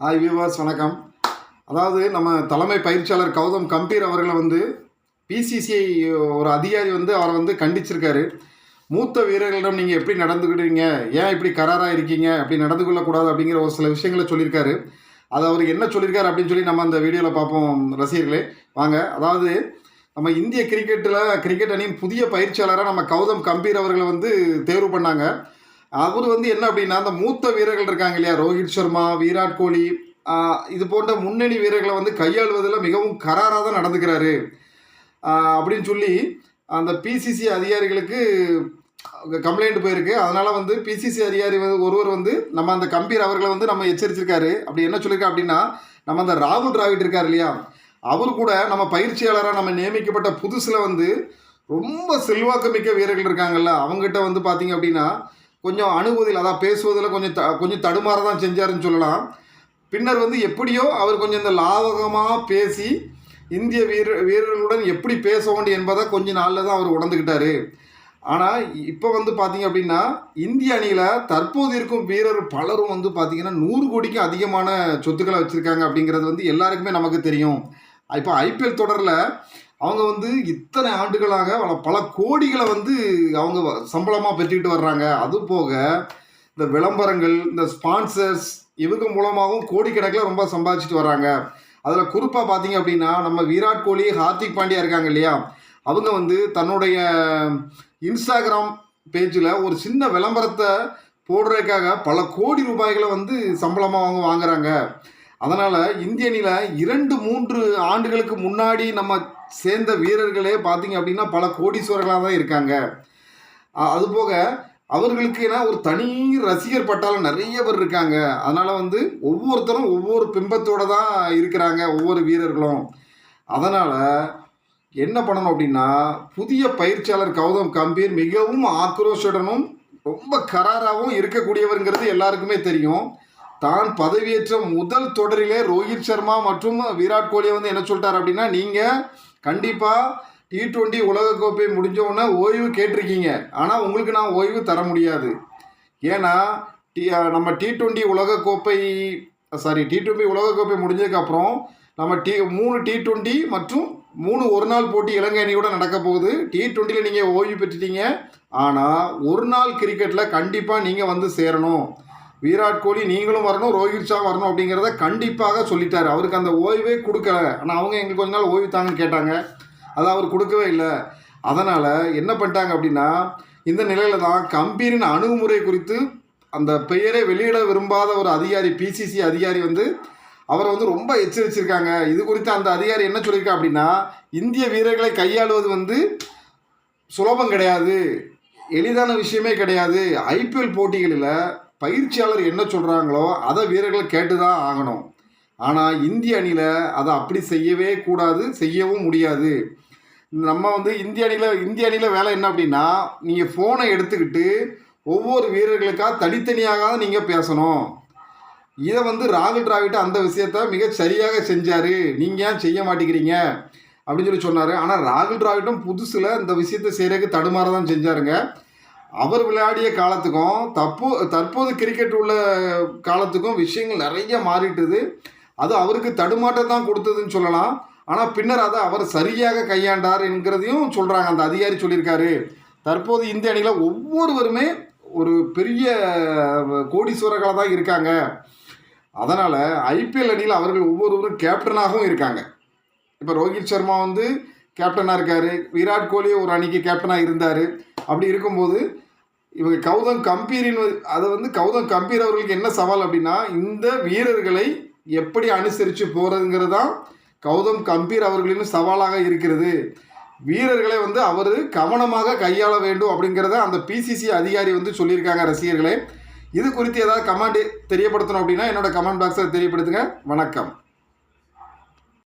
Hi viewers வணக்கம். அதாவது நம்ம தலைமை பயிற்சியாளர் கௌதம் கம்பீர் அவர்களை வந்து பிசிசிஐ ஒரு அதிகாரி வந்து அவரை வந்து கண்டிச்சிருக்காரு. மூத்த வீரர்களிடம் நீங்கள் எப்படி நடந்துக்கிட்டீங்க ஏன் இப்படி கராராக இருக்கீங்க? அப்படி நடந்து கொள்ளக்கூடாது அப்படிங்கிற ஒரு சில விஷயங்களை சொல்லியிருக்காரு. அது அவர் என்ன சொல்லியிருக்காரு அப்படின்னு சொல்லி நம்ம அந்த வீடியோவில் பார்ப்போம் ரசிகர்களே. வாங்க அதாவது நம்ம இந்திய கிரிக்கெட்டில் கிரிக்கெட் அணியின் புதிய பயிற்சியாளராக நம்ம கௌதம் கம்பீர் அவர்களை வந்து தேர்வு பண்ணாங்க. அவர் வந்து என்ன அப்படின்னா அந்த மூத்த வீரர்கள் இருக்காங்க இல்லையா? ரோஹித் சர்மா விராட் கோலி இது போன்ற முன்னணி வீரர்களை வந்து கையாளுவதில் மிகவும் கராராக தான் நடந்துக்கிறாரு. அப்படின்னு சொல்லி அந்த பிசிசி அதிகாரிகளுக்கு கம்ப்ளைண்ட் போயிருக்கு. அதனால் வந்து பிசிசி அதிகாரி வந்து ஒருவர் வந்து நம்ம அந்த கம்பீர் அவர்களை வந்து நம்ம எச்சரிச்சிருக்காரு. அப்படி என்ன சொல்லியிருக்கா அப்படின்னா நம்ம அந்த ராகுல் டிராவிட் இருக்கார் இல்லையா? அவர் கூட நம்ம பயிற்சியாளராக நம்ம நியமிக்கப்பட்ட புதுசில் வந்து ரொம்ப செல்வாக்கு மிக்க வீரர்கள் இருக்காங்கல்ல? அவங்ககிட்ட வந்து பார்த்தீங்க அப்படின்னா கொஞ்சம் அணுகுவதில் அதான் பேசுவதில் கொஞ்சம் த கொஞ்சம் தடுமாற தான் செஞ்சாருன்னு சொல்லலாம். பின்னர் வந்து எப்படியோ அவர் கொஞ்சம் இந்த லாவகமாக பேசி இந்திய வீர வீரர்களுடன் எப்படி பேச வேண்டும் என்பதை கொஞ்ச நாளில் தான் அவர் உணர்ந்துக்கிட்டாரு. ஆனால் இப்போ வந்து பார்த்திங்க அப்படின்னா இந்திய அணியில் தற்போது இருக்கும் வீரர் பலரும் வந்து பார்த்திங்கன்னா நூறு கோடிக்கும் அதிகமான சொத்துக்களை வச்சுருக்காங்க அப்படிங்கிறது வந்து எல்லாருக்குமே நமக்கு தெரியும். இப்போ ஐபிஎல் தொடரில் அவங்க வந்து இத்தனை ஆண்டுகளாக பல பல கோடிகளை வந்து அவங்க சம்பளமாக பெற்றுக்கிட்டு வர்றாங்க. அது போக இந்த விளம்பரங்கள் இந்த ஸ்பான்சர்ஸ் இவங்க மூலமாகவும் கோடிக்கணக்கில் ரொம்ப சம்பாதிச்சுட்டு வர்றாங்க. அதில் குறிப்பாக பார்த்தீங்க அப்படின்னா நம்ம விராட் கோலி ஹார்திக் பாண்டியா இருக்காங்க இல்லையா? அவங்க வந்து தன்னுடைய இன்ஸ்டாகிராம் பேஜில் ஒரு சின்ன விளம்பரத்தை போடுறதுக்காக பல கோடி ரூபாய்களை வந்து சம்பளமாக அவங்க வாங்குறாங்க. அதனால் இந்திய அணியில் இரண்டு மூன்று ஆண்டுகளுக்கு முன்னாடி நம்ம சேர்ந்த வீரர்களே பார்த்தீங்க அப்படின்னா பல கோடீஸ்வரர்களாக தான் இருக்காங்க. அதுபோக அவர்களுக்கு ஏன்னா ஒரு தனி ரசிகர் பட்டாலும் நிறைய பேர் இருக்காங்க. அதனால் வந்து ஒவ்வொருத்தரும் ஒவ்வொரு பிம்பத்தோடு தான் இருக்கிறாங்க ஒவ்வொரு வீரர்களும். அதனால் என்ன பண்ணணும் அப்படின்னா புதிய பயிற்சியாளர் கௌதம் கம்பீர் மிகவும் ஆக்ரோஷுடனும் ரொம்ப கராராகவும் இருக்கக்கூடியவருங்கிறது எல்லாருக்குமே தெரியும். தான் பதவியேற்ற முதல் தொடரிலே ரோஹித் சர்மா மற்றும் விராட் கோலியை வந்து என்ன சொல்லிட்டார் அப்படின்னா நீங்கள் கண்டிப்பாக டி டுவெண்ட்டி உலகக்கோப்பை முடிஞ்ச உடனே ஓய்வு கேட்டிருக்கீங்க. ஆனால் உங்களுக்கு நான் ஓய்வு தர முடியாது. ஏன்னா டி நம்ம டி டுவெண்ட்டி உலகக்கோப்பை சாரி டி டுவெண்ட்டி உலகக்கோப்பை முடிஞ்சதுக்கப்புறம் நம்ம டி மூணு டி டுவெண்ட்டி மற்றும் மூணு ஒரு நாள் போட்டி இலங்கை அணியோட நடக்க போகுது. டி டுவெண்ட்டியில் நீங்கள் ஓய்வு பெற்றுட்டீங்க. ஆனால் ஒரு நாள் கிரிக்கெட்டில் கண்டிப்பாக நீங்கள் வந்து சேரணும். விராட் கோலி நீங்களும் வரணும் ரோஹித் ஷா வரணும் அப்படிங்கிறத கண்டிப்பாக சொல்லிட்டார். அவருக்கு அந்த ஓய்வே கொடுக்கல. ஆனால் அவங்க எங்களுக்கு கொஞ்ச நாள் ஓய்வு தாங்கன்னு கேட்டாங்க. அதை அவர் கொடுக்கவே இல்லை. அதனால் என்ன பண்ணிட்டாங்க அப்படின்னா இந்த நிலையில் தான் கம்பீரின் அணுகுமுறை குறித்து அந்த பெயரை வெளியிட விரும்பாத ஒரு அதிகாரி பிசிசி அதிகாரி வந்து அவரை வந்து ரொம்ப எச்சரிச்சிருக்காங்க. இது குறித்து அந்த அதிகாரி என்ன சொல்லியிருக்கா அப்படின்னா இந்திய வீரர்களை கையாளுவது வந்து சுலபம் கிடையாது. எளிதான விஷயமே கிடையாது. ஐபிஎல் போட்டிகளில் பயிற்சியாளர் என்ன சொல்கிறாங்களோ அதை வீரர்கள் கேட்டு தான் ஆகணும். ஆனால் இந்திய அணியில் அதை அப்படி செய்யவே கூடாது செய்யவும் முடியாது. நம்ம வந்து இந்திய அணியில் இந்திய அணியில் வேலை என்ன அப்படின்னா நீங்கள் ஃபோனை எடுத்துக்கிட்டு ஒவ்வொரு வீரர்களுக்காக தனித்தனியாக தான் நீங்கள் பேசணும். இதை வந்து ராகுல் டிராவிட் அந்த விஷயத்த மிக சரியாக செஞ்சார். நீங்கள் ஏன் செய்ய மாட்டேங்கிறீங்க? அப்படின்னு சொல்லி சொன்னார். ஆனால் ராகுல் டிராவிட்டும் புதுசில் இந்த விஷயத்தை செய்கிறதுக்கு தடுமாற தான் செஞ்சாருங்க. அவர் விளையாடிய காலத்துக்கும் தப்போ தற்போது கிரிக்கெட் உள்ள காலத்துக்கும் விஷயங்கள் நிறைய மாறிட்டுது. அது அவருக்கு தடுமாட்டம் தான் கொடுத்ததுன்னு சொல்லலாம். ஆனால் பின்னர் அதை அவர் சரியாக கையாண்டார் என்கிறதையும் சொல்கிறாங்க அந்த அதிகாரி சொல்லியிருக்காரு. தற்போது இந்திய அணியில் ஒவ்வொருவருமே ஒரு பெரிய கோடீஸ்வரர்களாக தான் இருக்காங்க. அதனால் ஐபிஎல் அணியில் அவர்கள் ஒவ்வொருவரும் கேப்டனாகவும் இருக்காங்க. இப்போ ரோஹித் சர்மா வந்து கேப்டனாக இருக்கார். விராட் கோலி ஒரு அணிக்கு கேப்டனாக இருந்தார். அப்படி இருக்கும்போது இவங்க கௌதம் கம்பீரின் அதை வந்து கௌதம் கம்பீர் அவர்களுக்கு என்ன சவால் அப்படின்னா இந்த வீரர்களை எப்படி அனுசரித்து போகிறதுங்கிறது தான் கௌதம் கம்பீர் அவர்களின் சவாலாக இருக்கிறது. வீரர்களை வந்து அவர் கவனமாக கையாள வேண்டும் அப்படிங்கிறத அந்த பிசிசி அதிகாரி வந்து சொல்லியிருக்காங்க ரசிகர்களே. இது குறித்து ஏதாவது கமெண்ட் தெரியப்படுத்தணும் அப்படின்னா என்னோட கமெண்ட் பாக்ஸில் தெரியப்படுத்துங்க. வணக்கம்.